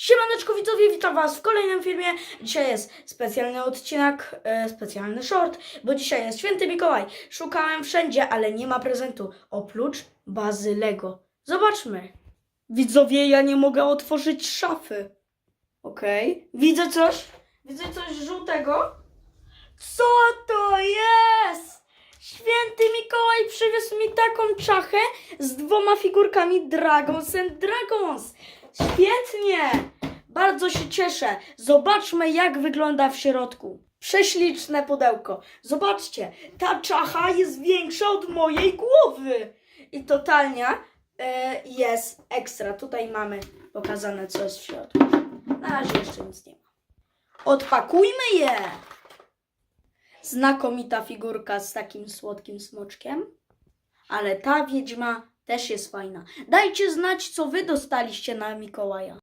Siemaneczko widzowie, witam was w kolejnym filmie. Dzisiaj jest specjalny odcinek, e, specjalny short, bo dzisiaj jest święty Mikołaj. Szukałem wszędzie, ale nie ma prezentu, oprócz bazy Lego. Zobaczmy. Widzowie, ja nie mogę otworzyć szafy. Okej. Widzę coś? Widzę coś żółtego. Co to jest? Święty Mikołaj przywiózł mi taką czachę z dwoma figurkami Dragons and Dragons. Świetnie! Bardzo się cieszę. Zobaczmy, jak wygląda w środku. Prześliczne pudełko. Zobaczcie, ta czacha jest większa od mojej głowy. I totalnie e, jest ekstra. Tutaj mamy pokazane, co jest w środku. Na razie jeszcze nic nie ma. Odpakujmy je! Znakomita figurka z takim słodkim smoczkiem. Ale ta wiedźma też jest fajna. Dajcie znać, co wy dostaliście na Mikołaja.